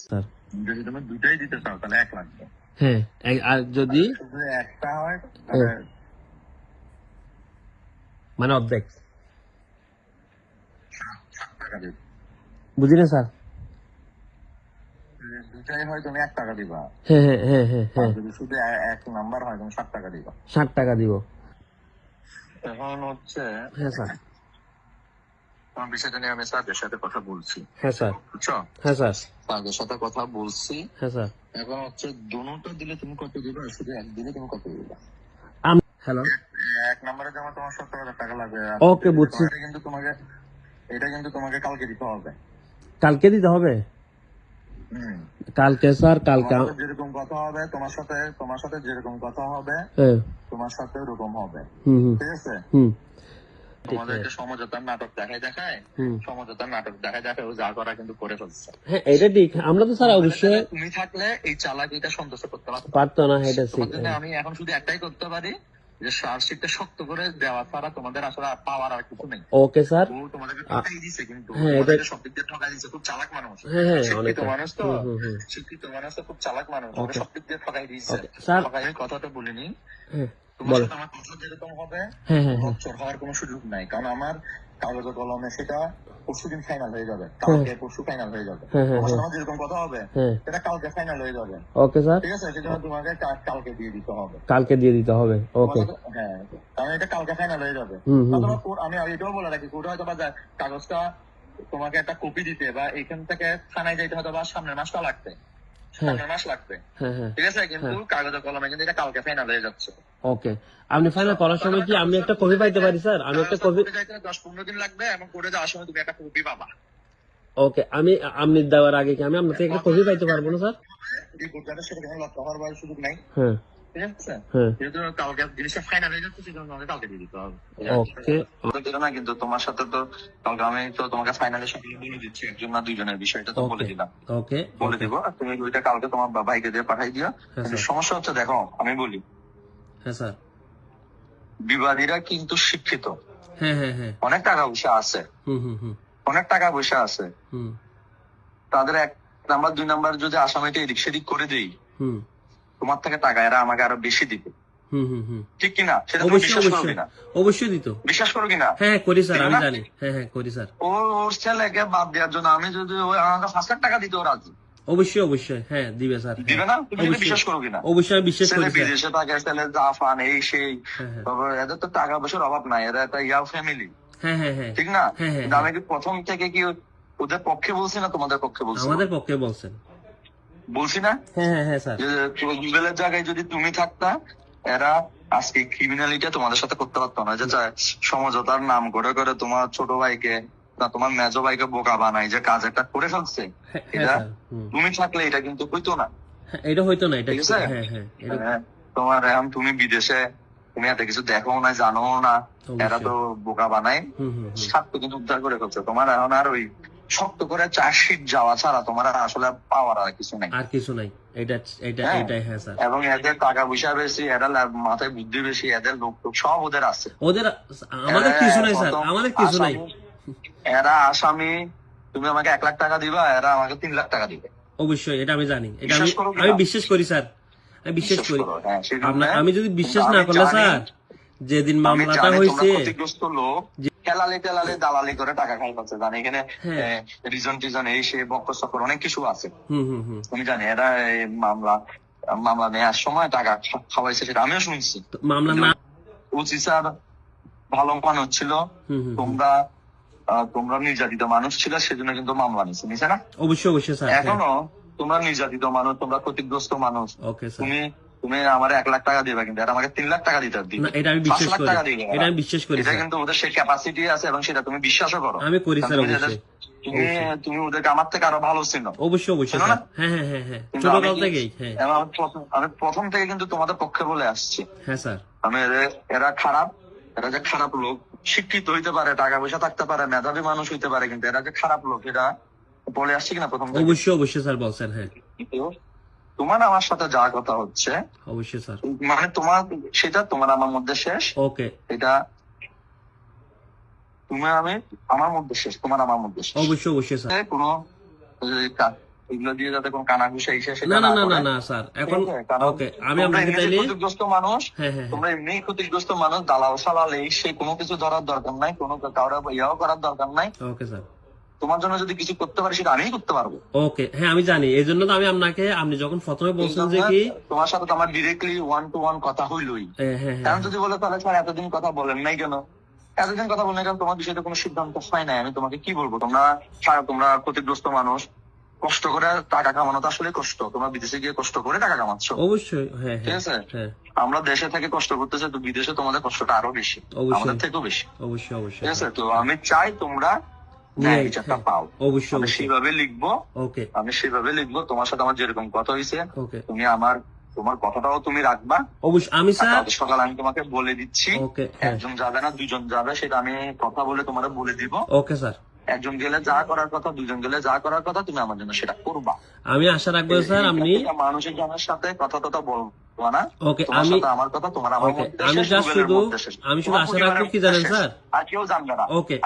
Sir যদি তুমি দুটাই দিতে চাও তাহলে এক লাগবে হ্যাঁ আর যদি? যদি একটা হয় মানে অর্ধেক। বুঝি না স্যার? দুটাই হয় তুমি এক টাকা দিবা। হ্যাঁ হ্যাঁ হ্যাঁ হ্যাঁ হ্যাঁ। যদি শুধু এক নাম্বার হয় তুমি ষাট টাকা দিবা। ষাট টাকা দিব। এখন হচ্ছে হ্যাঁ স্যার। তোমার বিষয়টা নিয়ে আমি স্যারদের সাথে কথা বলছি। হ্যাঁ স্যার। বুঝছ? হ্যাঁ স্যার। স্যারদের সাথে কথা বলছি। হ্যাঁ স্যার। এখন হচ্ছে দুটো দিলে তুমি কত দিবা? আর শুধু এক দিলে তুমি কত দিবা? হ্যালো? এক নম্বরে যেমন তোমার সত্তর হাজার টাকা লাগবে। ওকে বুঝছি। এটা কিন্তু তোমাকে এটা কিন্তু তোমাকে কালকে দিতে হবে। কালকে দিতে হবে? হুম। কালকে স্যার কালকে যেরকম কথা হবে তোমার সাথে তোমার সাথে যেরকম কথা হবে হ্যাঁ। তোমার সাথে ওরকম হবে। ঠিক আছে? হুম। তোমাদেরকে সমঝোতার নাটক দেখায় দেখায় সমঝোতার নাটক দেখায় দেখায় ও যা করা কিন্তু করে ফেলছে। হ্যাঁ এটা ঠিক। আমরা তো স্যার অবশ্যই তুমি থাকলে এই চালাকিটা সন্তুষ্ট করতে পারতো। পারতো না এটা তোমার আমি এখন শুধু একটাই করতে পারি যে শক্ত করে দেওয়া ছাড়া তোমাদের আসলে পাওয়ার আর কিছু নেই। ওকে স্যার ও তোমাদেরকে ঠকাই দিছে কিন্তু। হ্যাঁ, তোমাদেরকে সব দিক দিয়ে ঠকাই দিছে খুব চালাক মানুষ। হ্যাঁ হ্যাঁ শিক্ষিত মানুষ তো। শিক্ষিত মানুষ তো খুব চালাক মানুষ। সব দিক দিয়ে ঠকাই দিয়েছে স্যার- কথাটা বলিনি। হ্যাঁ। বলো। আমার কথা যেরকম হবে হ্যাঁ হ্যাঁ হ্যাঁ। বছর হওয়ার কোনো সুযোগ নাই। কারণ আমার কাগজে কলমে সেটা ফাইনাল হয়ে যাবে। কালকে পরশু ফাইনাল হয়ে যাবে। তোমার সাথে। যেরকম কথা হবে সেটা কালকে ফাইনাল হয়ে যাবে। Okay sir. ঠিক আছে? সেজন্য তোমাকে কালকে দিয়ে দিতে হবে। কালকে দিয়ে দিতে হবে। ওকে। হ্যাঁ। কারণ এটা কালকে ফাইনাল হয়ে যাবে। আমি এটাও বলে রাখি কোর্টে হয়তো বা কাগজটা তোমাকে একটা কপি দিতে বা এখান থেকে থানায় যাইতে হয়তো বা সামনের মাসটা সামনের মাস লাগবে। হ্যাঁ হ্যাঁ। ঠিক আছে কিন্তু কাগজে কলমে কিন্তু এটা কালকে ফাইনাল হয়ে যাচ্ছে। ওকে আপনি ফাইনাল করার সময় কি আমি একটা কপি পাইতে পারি স্যার? আমি একটা কপি দশ পনেরো দিন লাগবে এবং কোর্টে যাওয়ার সময় তুমি একটা কপি পাবা। ওকে আমি আপনি দেওয়ার আগে কি আমি আপনার থেকে একটা কপি পাইতে পারব না স্যার? সুযোগ নাই। হ্যাঁ। ঠিক আছে হ্যাঁ যেহেতু কালকে জিনিসটা ফাইনাল হয়ে যাচ্ছে সেজন্য আমাকে কালকে দিয়ে দিতে হবে ওকে দিল না কিন্তু তোমার সাথে তো কালকে আমি তো তোমাকে ফাইনালি বলে দিচ্ছি একজন না দুইজনের বিষয়টা তো বলে দিলাম ওকে বলে দিব আর তুমি ওইটা কালকে তোমার ভাইকে দিয়ে পাঠাই দিও হ্যাঁ কিন্তু স্যার সমস্যা হচ্ছে দেখো আমি বলি হ্যাঁ স্যার বিবাদীরা কিন্তু শিক্ষিত হ্যাঁ হ্যাঁ হ্যাঁ অনেক টাকা পয়সা আছে হুম হুম হুম অনেক টাকা পয়সা আছে হুম তাদের এক নাম্বার দুই নাম্বার যদি আসামিটা এদিক সেদিক করে দেই হুম তোমার থেকে টাকা এরা আমাকে আরও বেশি দিবে। ঠিক কিনা? সেটা তুমি বিশ্বাস করো অবশ্যই। কিনা? অবশ্যই দিত। বিশ্বাস করো কিনা? হ্যাঁ হ্যাঁ, করি স্যার আমি জানি। হ্যাঁ হ্যাঁ করি স্যার। ও ওর ছেলেকে বাদ দেওয়ার জন্য আমি যদি ওই আমাকে পাঁচ লাখ টাকা দিতে অবশ্যই অবশ্যই। হ্যাঁ দিবে স্যার হ্যাঁ। দিবে না? তুমি বিশ্বাস করো কিনা? অবশ্যই বিশ্বাস করি স্যার। বিদেশে থাকে ছেলে জাফান এই সেই। হ্যাঁ তারপর এদের তো টাকা পয়সার অভাব নাই এরা একটা ইয়ার ফ্যামিলি হ্যাঁ হ্যাঁ হ্যাঁ। ঠিক না? আমি কি প্রথম থেকে কি ওদের পক্ষে বলছি না তোমাদের পক্ষে বলছি? আমাদের পক্ষে বলছেন। বলছি না? হ্যাঁ হ্যাঁ হ্যাঁ স্যার। যে গুগলের জায়গায় যদি তুমি থাকতা এরা আজকে ক্রিমিনালিটা তোমাদের সাথে করতে পারতো না। যে সমঝোতার নাম করে করে তোমার ছোট ভাইকে না তোমার মেজো ভাইকে বোকা বানাই যে কাজ একটা করে ফেলছে। হ্যাঁ হ্যাঁ, এটা তুমি থাকলে এটা কিন্তু হইতো না। হ্যাঁ, এটা হইতো না এটা ঠিক আছে? হ্যাঁ হ্যাঁ হ্যাঁ, তোমার এখন তুমি বিদেশে তুমি এত কিছু দেখো না জানো না এরা তো বোকা বানায়। স্বার্থ কিন্তু উদ্ধার করে ফেলছে। তোমার এখন আর ওই শক্ত করে চার্জশিট যাওয়া ছাড়া তোমার আসলে পাওয়ার আর কিছু নাই। আর কিছু নাই। এটা এটা হ্যাঁ। এটাই হ্যাঁ স্যার। এবং এদের টাকা পয়সা বেশি এদের লা- মাথায় বুদ্ধি বেশি এদের লোক সব ওদের আছে। ওদের আমাদের কিছু নাই স্যার আমাদের কিছু নাই। আসামি- এরা আসামি তুমি আমাকে এক লাখ টাকা দিবা এরা আমাকে তিন লাখ টাকা দিবে। অবশ্যই এটা আমি জানি। এটা আমি বিশ্বাস করো আমি বিশ্বাস করি স্যার। আমি বিশ্বাস করি। হ্যাঁ, আমি যদি বিশ্বাস না করলে স্যার যেদিন মামলাটা হয়েছে খেলালি টেলালি দালালি করে টাকা খাই পাচ্ছে। জানি এখানে হ্যাঁ। রিজন টিজন এই সে বক্কর চক্কর অনেক কিছু আছে। আমি জানি এরা এই মামলা মামলা নেওয়ার সময় টাকা খাওয়াইছে সেটা আমিও শুনছি। তো মামলা না ওসি স্যার ভালো মানুষ ছিল। তোমরা তোমরা নির্যাতিত মানুষ ছিল সেজন্য কিন্তু মামলা নিচ্ছে নিছে না? অবশ্যই অবশ্যই স্যার হ্যাঁ। এখনও তোমরা নির্যাতিত মানুষ তোমরা ক্ষতিগ্রস্ত মানুষ। তুমি তুমি আমার এক লাখ টাকা দিবে কিন্তু আমাকে তিন লাখ টাকা দিতে দিবে। এটা আমি বিশ্বাস করি। এটা আমি বিশ্বাস করি এটা কিন্তু ওদের সেই ক্যাপাসিটি আছে এবং সেটা তুমি বিশ্বাসও করো। আমি করি স্যার তুমি অবশ্যই। তুমি ওদেরকে আমার থেকে আরও ভালো ছিল অবশ্যই অবশ্যই? হ্যাঁ হ্যাঁ হ্যাঁ হ্যাঁ। ছোটকাল থেকেই হ্যাঁ। আমি প্রথম- থেকে কিন্তু তোমাদের পক্ষে বলে আসছি। হ্যাঁ স্যার। আমি এরা খারাপ এরা যে খারাপ লোক শিক্ষিত হইতে পারে টাকা পয়সা থাকতে পারে মেধাবী মানুষ হইতে পারে কিন্তু এরা যে খারাপ লোক এরা বলে আসছি কিনা প্রথম অবশ্যই অবশ্যই স্যার বলছেন হ্যাঁ। তোমার আমার সাথে যা কথা হচ্ছে। অবশ্যই স্যার। মানে তোমার সেটা তোমার আমার মধ্যে শেষ। ওকে। এটা তুমি আমি আমার মধ্যে শেষ তোমার আমার মধ্যে শেষ। অবশ্যই অবশ্যই স্যার। কোনো এগুলো দিয়ে যাতে কোনো কানা ঘুষা ইসে সেটা না না না না স্যার। এখন ওকে আমি আপনাকে তাইলে ক্ষতিগ্রস্ত মানুষ। হ্যাঁ হ্যাঁ হ্যাঁ। তোমরা এমনি ক্ষতিগ্রস্ত মানুষ দালাল সালাল এই সেই কোনো কিছু ধরার দরকার নাই কোনো কারও ইয়াও করার দরকার নাই। Okay sir. তোমার জন্য যদি কিছু করতে পারি সেটা আমিই করতে পারব। ওকে হ্যাঁ আমি জানি। এই জন্য তো আমি আপনাকে আপনি যখন প্রথমে বলছেন যে কি তোমার সাথে আমার ডিরেক্টলি ওয়ান টু ওয়ান কথা হইলই। হ্যাঁ হ্যাঁ হ্যাঁ কারণ যদি বলে তাহলে স্যার এতদিন কথা বলেন নাই কেন? এতদিন কথা বলেন কারণ তোমার বিষয়টা কোনো সিদ্ধান্ত হয় নাই। আমি তোমাকে কি বলব? তোমরা তোমরা ক্ষতিগ্রস্ত মানুষ। কষ্ট করে টাকা কামানো তো আসলে কষ্ট। তোমরা বিদেশে গিয়ে কষ্ট করে টাকা কামাচ্ছ। অবশ্যই হ্যাঁ ঠিক হ্যাঁ আছে? হ্যাঁ। আমরা দেশে থেকে কষ্ট করতেছে তো বিদেশে তোমাদের কষ্টটা আরও বেশি। আমাদের থেকেও বেশি। অবশ্যই অবশ্যই। ঠিক আছে? তো আমি চাই তোমরা ন্যায় বিচারটা হ্যাঁ, পাও। অবশ্যই আমি লিখব। ওকে আমি সেভাবে লিখব। তোমার সাথে আমার যেরকম কথা হয়েছে তুমি আমার তোমার কথাটাও তুমি রাখবা। অবশ্যই। আমি স্যার সকালে আমি তোমাকে বলে দিচ্ছি। হ্যাঁ। একজন যাবে না দুজন যাবে সেটা আমি কথা বলে তোমার বলে দিব। Okay sir. একজন গেলে যা করার কথা দুজন গেলে যা করার কথা তুমি আমার জন্য সেটা করবা। আমি আশা রাখব স্যার আপনি মানুষের জনের সাথে কথা টথা বলবা না। ওকে আমি আমার কথা তোমার আমার আমি শুধু- আমি শুধু আশা রাখব কি জানেন স্যার? আর কেউ জানবে না। ওকে